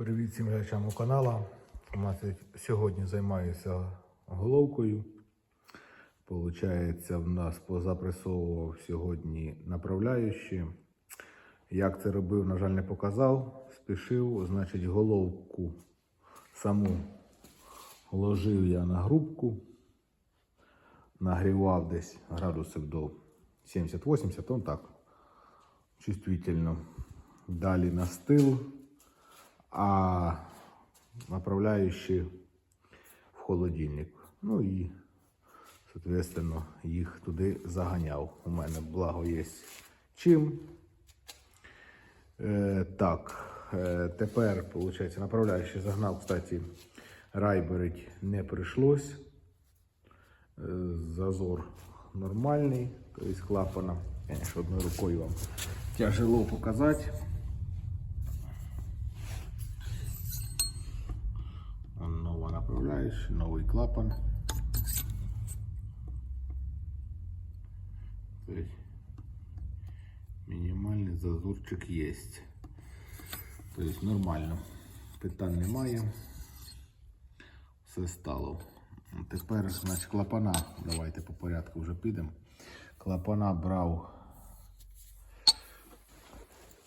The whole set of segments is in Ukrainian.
Привіт всім глядачам каналу. У нас сьогодні займаюся головкою. Получається, в нас позапресовував сьогодні направляючі. Як це робив, на жаль, не показав. Спішив, значить, головку саму ложив я на грубку, нагрівав десь градусів до 70-80, он так, чувствительно. Далі настил, а направляючи в холодильник. Ну і, соответственно, їх туди заганяв. У мене благо є чим. Е, так, е, тепер, виходить, направляючий загнав, кстати, райберить не прийшлось. Е, зазор нормальний, тобто клапана. Конечно, одною рукою вам тяжело показати. Он нова новый клапан. То есть мінімальний зазорчик є. Тобто нормально. Питань немає. Все стало. Тепер, значить, клапана. Давайте по порядку вже підемо. Клапана брав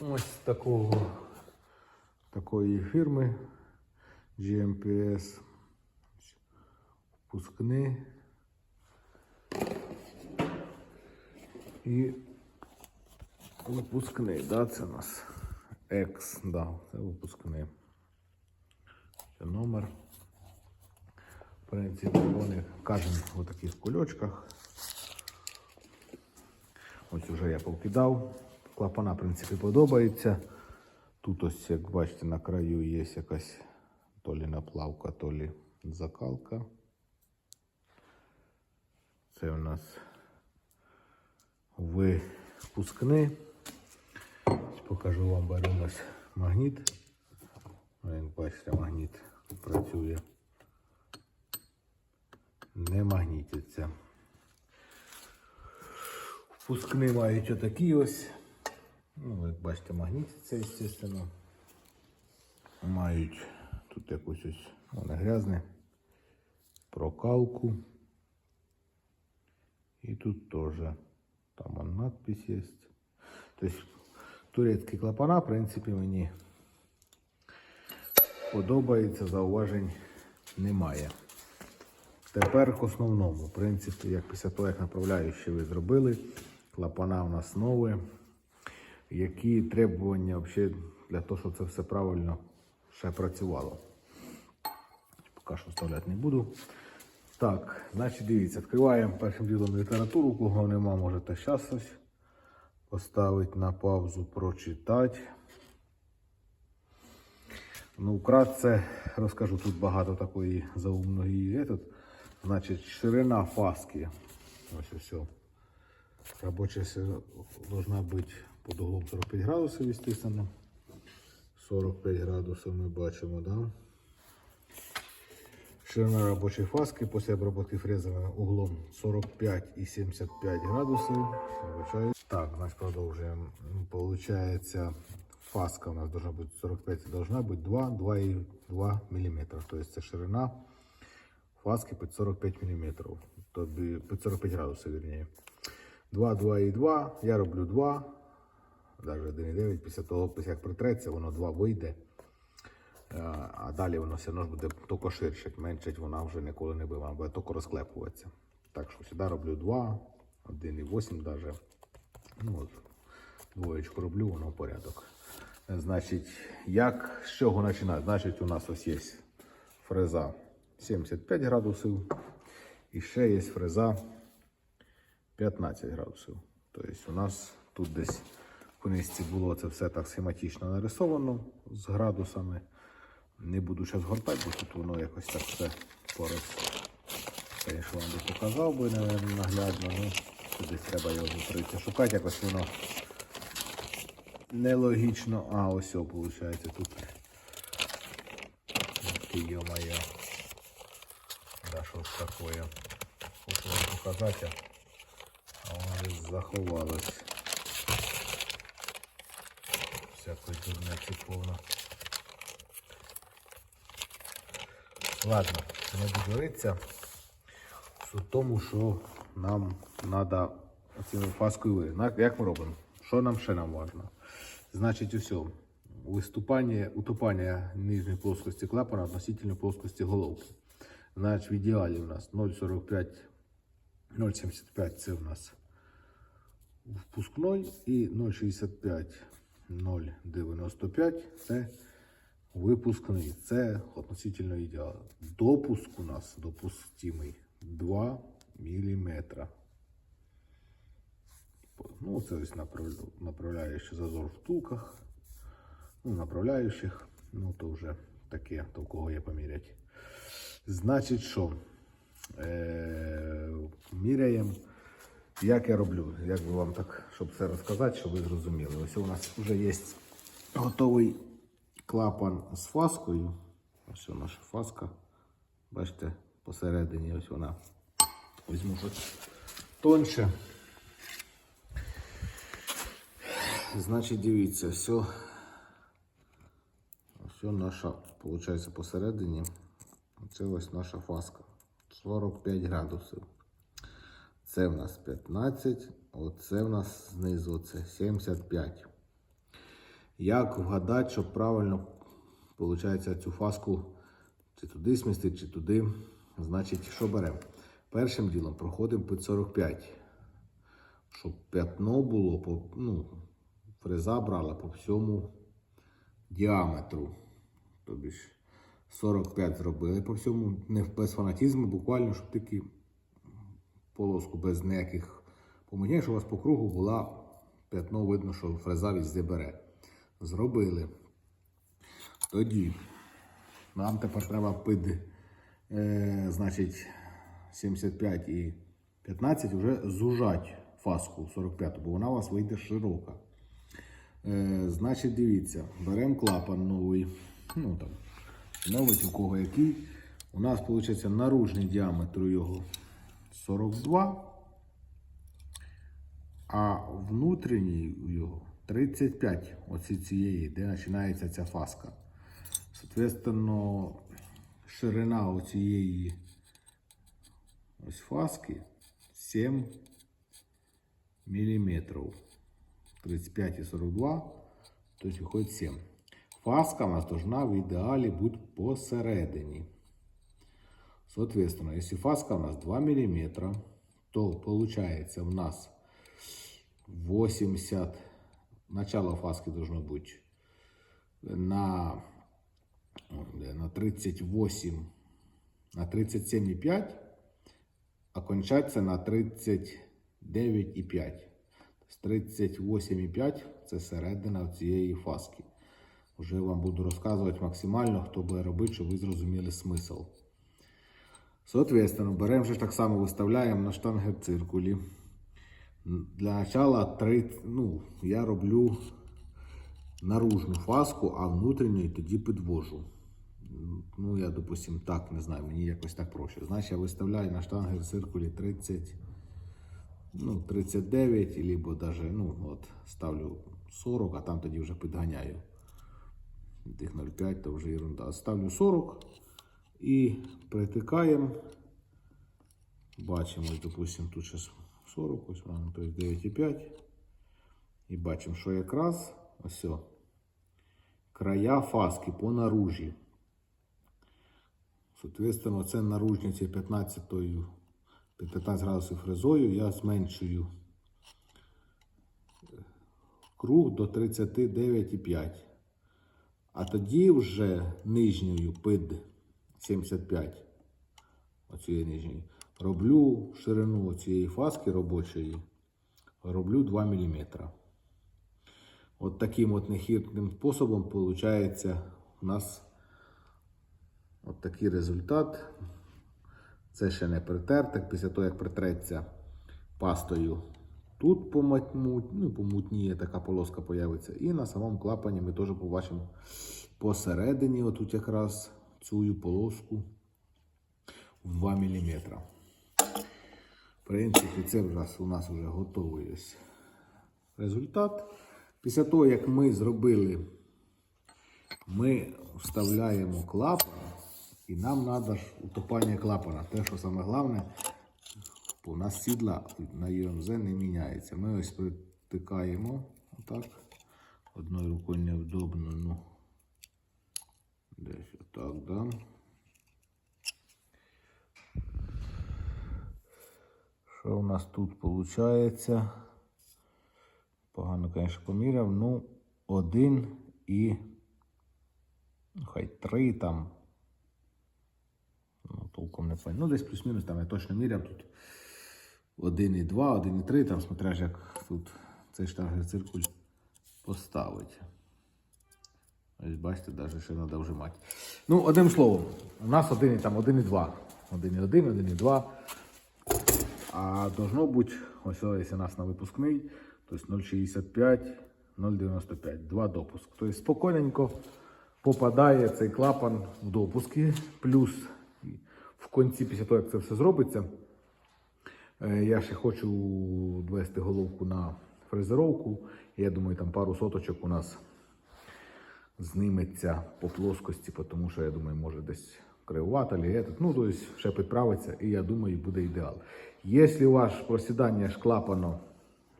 ось такого такої фірми GMPS. Впускний. І випускний, да, це у нас X, да, це випускний. Це номер. В принципі, вони кожен в таких кульочках. Ось уже я повкидав. Клапана, в принципі, подобається. Тут ось, як бачите, на краю є якась то лі наплавка, то лі закалка. Це у нас випускний. Покажу вам беремо ось магніт. Він, бачите, магніт працює. Не магнітиться. Впускни мають отакі ось. Ну, як бачите, магнітиться, звісно. Мають тут якусь ось, воно грязне, прокалку. І тут теж. Там вон надпись є. Тобто турецькі клапана, в принципі, мені подобається, зауважень немає. Тепер к основному. В принципі, як після того, як направляючи ви зробили, клапана у нас нові. Які требування взагалі для того, щоб це все правильно ще працювало. Поки що вставляти не буду. Так, значить, дивіться, відкриваємо першим ділом літературу, кого нема, можете зараз ось поставити на паузу, прочитати. Ну, вкратце розкажу, тут багато такої заумної. Этот, значить, ширина фаски. Ось ось. Робоча должна бути під углом 45 градусів, естественно. 45 градусів ми бачимо, да? Ширина робочої фаски після обробки фрезами углом 45 і 75 градусів. Так, значить продовжуємо. Получається, фаска у нас должна бути 45, должна бути 2, 2,2 мм. Тобто це ширина фаски під 45 мм. Тобі під 45 градусів, вірніше. 2, 2,2. Я роблю 2. Навіть 1,9. Після того, після як притреться, воно 2 вийде. Е, А далі воно все одно ж буде тільки ширше, менше вона вже ніколи не буде, вона буде тільки розклепуватися. Так що сюди роблю 2, 1,8 навіть. Ну, от, двоєчку роблю, воно в порядок. Значить, як з чого починати? Значить, у нас ось є фреза 75 градусів і ще є фреза 15 градусів. Тобто у нас тут десь в книжці було це все так схематично нарисовано з градусами. Не буду зараз гортати, бо тут воно якось так все пораз. Звісно, вам би показав би наверно, наглядно, ну десь треба його зустріти. Шукати якось воно нелогічно. А, ось о, виходить тут. Йо-моє. Да, що ж таке? Хочу вам показати, а воно десь заховалось. Всякої дурниці повно. Ладно, не буду ритися. В тому, що нам треба цю фаскою вирити. Як ми робимо? Що нам ще нам важливо? Значить, усе. Виступання, утопання нижньої плоскості клапана относительно плоскості головки. Значить, в ідеалі у нас 0,45, 0,75 це у нас впускной і 0,65, 0,95 це випускний. Це относительно ідеалу. Допуск у нас допустимий 2 мм. Ну, це ось направ- направляючий зазор в втулках. Ну, направляючих, ну то вже таке, то в кого є поміряти. Значить, що? Е, міряємо, як я роблю, як би вам так, щоб це розказати, щоб ви зрозуміли. Ось у нас вже є готовий клапан з фаскою. Ось наша фаска. Бачите, посередині ось вона. Візьму щось тонше. Значить, дивіться, все. Все наша, виходить, посередині. Це ось наша фаска. 45 градусів. Це в нас 15, оце в нас знизу це 75. Як вгадати, щоб правильно виходить, цю фаску чи туди смістити, чи туди. Значить, що беремо? Першим ділом проходимо під 45. Щоб п'ятно було, по, ну, фреза брала по всьому діаметру. Тобі ж 45 зробили по всьому, не без фанатізму, буквально, щоб тільки полоску без ніяких помилок, щоб у вас по кругу була п'ятно, видно, що фреза везде бере. Зробили. Тоді нам тепер треба під е, значить, 75 і 15 вже зужать фаску 45, бо вона у вас вийде широка. Е, значить, дивіться, беремо клапан новий. Ну там, новий у кого який. У нас виходить наружний діаметр його 42, а внутрішній його 35 оці цієї, де починається ця фаска. Соответственно, ширина оцієї ось фаски 7 мм. 35 і 42, тобто виходить 7. Фаска у нас должна в ідеалі бути посередині. Соответственно, если фаска у нас 2 мм, то получается у нас 80, начало фаски должно быть на, на 38, на 37,5, а кончаться на 39,5. З 38,5 це середина цієї фаски. Вже вам буду розказувати максимально, хто буде робити, щоб ви зрозуміли смисл. Соответственно, беремо вже так само виставляємо на штангер циркулі. Для начала 3, ну, я роблю наружну фаску, а внутрішню тоді підвожу. Ну, я, допустим, так, не знаю, мені якось так проще. Значить, я виставляю на штангер циркулі 30, ну, 39, або даже, ну, от, ставлю 40, а там тоді вже підганяю. Тих 0,5 то вже ерунда. Ставлю 40 і притикаємо. Бачимо, допустим, тут зараз 40, ось воно, тобто 9,5. І бачимо, що якраз ось края фаски по наружі. Соответственно, це наружні ці 15 під 15 градусів фрезою я зменшую круг до 39,5. А тоді вже нижньою під 75, оцієї нижньої, роблю ширину цієї фаски робочої, роблю 2 мм. От таким от нехитрим способом виходить у нас от такий результат. Це ще не притертик. Після того, як притреться пастою, тут помутні, ну, помутніє така полоска появиться. І на самому клапані ми теж побачимо посередині, отут якраз цю полоску в 2 мм. Принципі, це вже у нас вже готовий результат. Після того, як ми зробили, ми вставляємо клапан І нам треба утопання клапана. Те, що саме головне, у нас сідла на ЮМЗ не міняється. Ми ось притикаємо отак. Одною рукою невдобно, ну десь отак, да. Що у нас тут виходить? Погано, звісно, поміряв. Ну, один і ну, хай три там. Ну, толком не пам'ятаю. Ну, десь плюс-мінус, там я точно міряв тут 1,2, 1,3, там смотря ж, як тут цей штангер циркуль поставить. Ось бачите, навіть ще треба вжимати. Ну, одним словом, у нас 1, там 1,2. 1,1, 1,2. А должно бути, ось ось у нас на випускний, тобто 0,65, 0,95, два допуск. Тобто спокійненько попадає цей клапан в допуски, плюс в кінці, після того, як це все зробиться, е, я ще хочу довести головку на фрезеровку. Я думаю, там пару соточок у нас зніметься по плоскості, тому що я думаю, може десь кривувати, або этот, ну, тобто ще підправиться, і я думаю, буде ідеал. Якщо у вас просідання ж клапану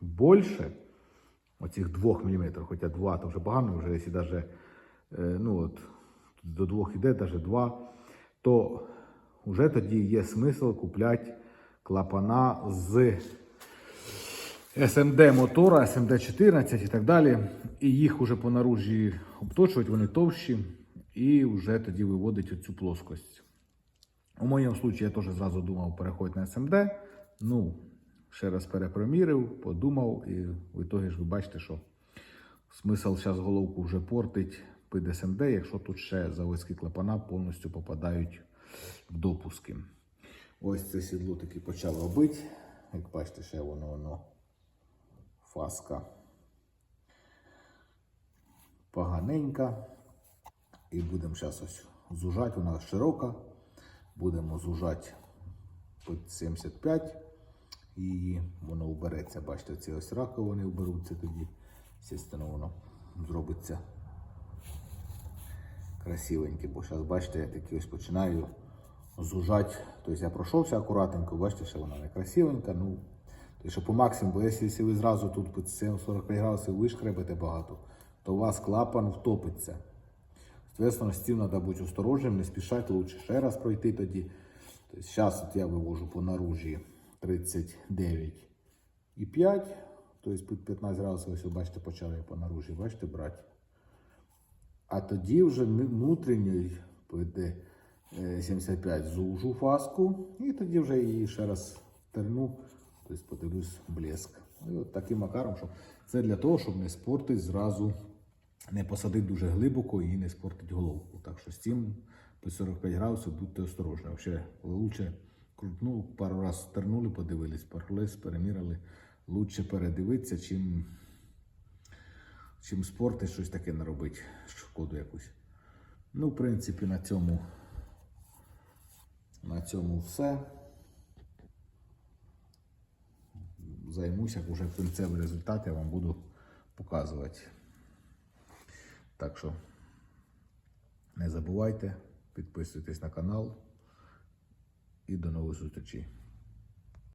більше, оцих 2 мм, хоча 2 то вже погано, вже якщо даже, е, ну, от, до 2 йде, навіть 2, то вже тоді є смисл купляти клапана з SMD мотора, SMD 14 і так далі. І їх уже по наружі обточують, вони товщі, і вже тоді виводить оцю плоскость. У моєму випадку я теж зразу думав переходити на SMD. Ну, ще раз перепромірив, подумав, і в ітогі ж ви бачите, що смисл зараз головку вже портить під SMD, якщо тут ще заводські клапана повністю попадають в допуски. Ось це сідло таки почав робити. Як бачите, ще воно воно фаска поганенька. І будемо зараз ось зужати, вона широка. Будемо зужати під 75 і воно убереться. Бачите, ці ось раковини уберуться тоді. Звісно, воно зробиться красивеньке. Бо зараз, бачите, я таки ось починаю зужати. Тобто я пройшовся акуратненько, бачите, що вона не красивенька. Ну, тобто, що по максимуму, бо якщо, якщо ви зразу тут під 45 градусів вишкребете багато, то у вас клапан втопиться. Соответственно, з треба бути осторожним, не спішати, лучше ще раз пройти тоді. Тобто, зараз от я вивожу по наружі 39,5. Тобто під 15 градусів, ось бачите, почав я по наружі, бачите, брати. А тоді вже внутрішньою під е, 75 зужу фаску, і тоді вже її ще раз терну, тобто подивлюсь блеск. І от таким макаром, щоб це для того, щоб не спортити зразу, не посадити дуже глибоко і не спортити головку. Так що з цим під 45 градусів будьте осторожні. Взагалі, лучше крутнув, пару разів тернули, подивились, пару раз переміряли. Лучше передивитися, чим чим спорти щось таке наробити, шкоду якусь. Ну, в принципі, на цьому, на цьому все. Займуся вже кінцевий результат, я вам буду показувати. Так що не забувайте, підписуйтесь на канал і до нових зустрічей.